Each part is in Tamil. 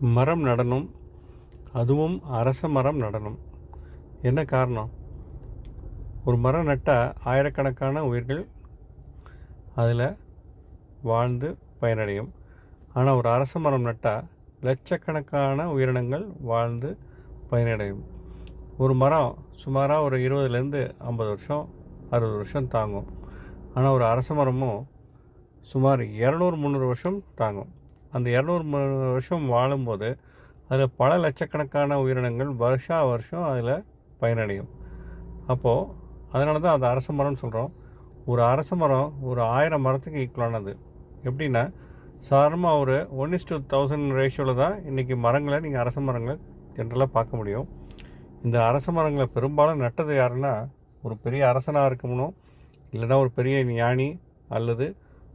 மரம் நடணும். அதுவும் அரச மரம் நடணும். என்ன காரணம்? ஒரு மரம் நட்டால் ஆயிரக்கணக்கான உயிர்கள் அதில் வாழ்ந்து பயனடையும். ஆனால் ஒரு அரச மரம் நட்டால் லட்சக்கணக்கான உயிரினங்கள் வாழ்ந்து பயனடையும். ஒரு மரம் சுமாராக ஒரு இருபதுலேருந்து ஐம்பது வருஷம் அறுபது வருஷம் தாங்கும். ஆனால் ஒரு அரச மரமும் சுமார் இரநூறு முந்நூறு வருஷம் தாங்கும். அந்த இரநூறு வருஷம் வாழும்போது அதில் பல லட்சக்கணக்கான உயிரினங்கள் வருஷா வருஷம் அதில் பயனடையும். அப்போது அதனால தான் அது அரச மரம்னு சொல்கிறோம் ஒரு அரச மரம் ஒரு ஆயிரம் மரத்துக்கு ஈக்குவலானது எப்படின்னா சாதாரணமாக ஒரு ஒன் இஸ் டூ தௌசண்ட் ரேஷியோவில் தான் இன்றைக்கி மரங்களை நீங்கள் அரச மரங்களை ஜென்ரலாக பார்க்க முடியும். இந்த அரச மரங்களை பெரும்பாலும் நட்டது யாருன்னா ஒரு பெரிய அரசனாக இருக்கணும் இல்லைன்னா ஒரு பெரிய ஞானி அல்லது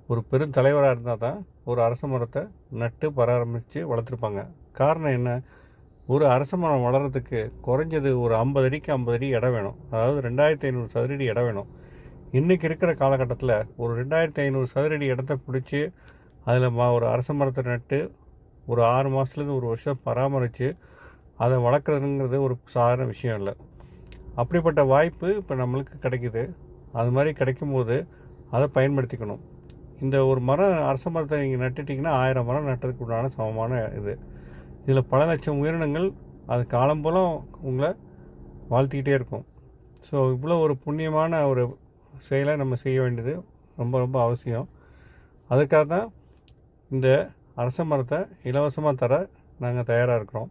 ஒரு பெரும் தலைவராக இருந்தால் தான் ஒரு அரச மரத்தை நட்டு பராமரித்து வளர்த்துருப்பாங்க. காரணம் என்ன? ஒரு அரச மரம் வளர்கிறதுக்கு குறைஞ்சது ஒரு ஐம்பது அடிக்கு ஐம்பது அடி இடம் வேணும். அதாவது ரெண்டாயிரத்தி ஐநூறு சதுரடி இடம் வேணும். இன்றைக்கி இருக்கிற காலகட்டத்தில் ஒரு ரெண்டாயிரத்தி ஐநூறு சதுரடி இடத்த பிடிச்சி அதில் மா ஒரு அரச மரத்தை நட்டு ஒரு ஆறு மாதத்துலேருந்து ஒரு வருஷம் பராமரித்து அதை வளர்க்குறதுங்கிறது ஒரு சாதாரண விஷயம் இல்லை. அப்படிப்பட்ட வாய்ப்பு இப்போ நம்மளுக்கு கிடைக்குது. அது மாதிரி கிடைக்கும்போது அதை பயன்படுத்திக்கணும். இந்த ஒரு மரம் அரச மரத்தை நீங்கள் நட்டுட்டிங்கன்னா ஆயிரம் மரம் நட்டதுக்கு உண்டான சமமான இது. இதில் பல லட்சம் உயிரினங்கள் அது காலம்பலம் உங்களை வாழ்த்திக்கிட்டே இருக்கும். ஸோ இவ்வளோ ஒரு புண்ணியமான ஒரு செயலை நம்ம செய்ய வேண்டியது ரொம்ப ரொம்ப அவசியம். அதுக்காக தான் இந்த அரச மரத்தை இலவசமாக தர நாங்கள் தயாராக இருக்கிறோம்.